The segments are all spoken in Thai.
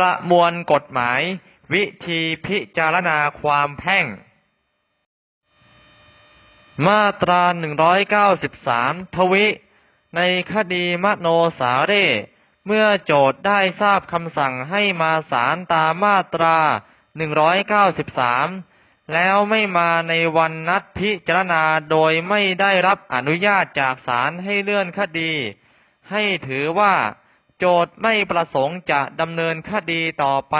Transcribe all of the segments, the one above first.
ประมวลกฎหมาย วิธีพิจารณาความแพ่ง มาตรา 193 ทวิ ในคดีมโนสาเร เมื่อโจทย์ได้ทราบคำสั่งให้มาศาลตามมาตรา 193แล้วไม่มาในวันนัดพิจารณาโดยไม่ได้รับอนุญาตจากศาลให้เลื่อนคดี ให้ถือว่า โจทย์ไม่ประสงค์จะดำเนินคดีต่อไป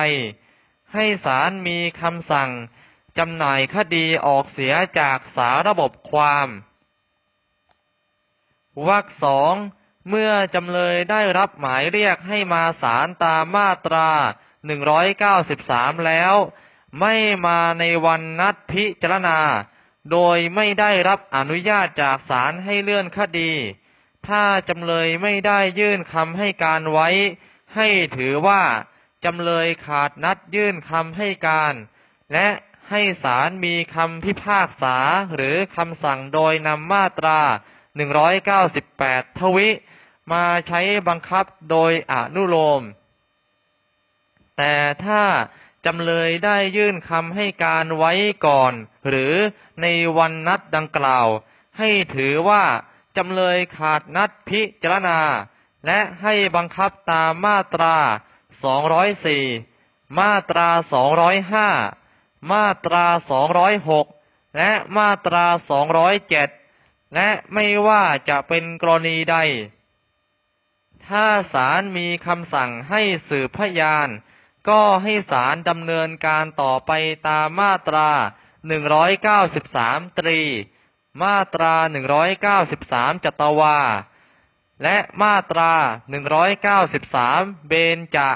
ให้ศาลมีคำสั่งจำหน่ายคดีออกเสียจากสาระบบความวรรคสองเมื่อจำเลยได้รับหมายเรียกให้มาศาลตามมาตรา 193 แล้ว ไม่มาในวันนัดพิจารณา โดยไม่ได้รับอนุญาตจากศาลให้เลื่อนคดี ถ้าจำเลยไม่ได้ยื่นคำให้การไว้ ให้ถือว่าจำเลยขาดนัดยื่นคำให้การ และให้ศาลมีคำพิพากษาหรือคำสั่งโดยนำมาตรา 198 ทวิ มาใช้บังคับโดยอนุโลม แต่ถ้าจำเลยได้ยื่นคำให้การไว้ก่อน หรือในวันนัดดังกล่าว ให้ถือว่า จำเลยขาดนัดพิจารณา และให้บังคับตามมาตรา 204 มาตรา 205 มาตรา 206 และมาตรา 207 และไม่ว่าจะเป็นกรณีใด ถ้าศาลมีคำสั่งให้สืบพยาน ก็ให้ศาลดำเนินการต่อไปตามมาตรา 193 ตรี มาตรา 193 จัตวา และมาตรา 193 เบญจะ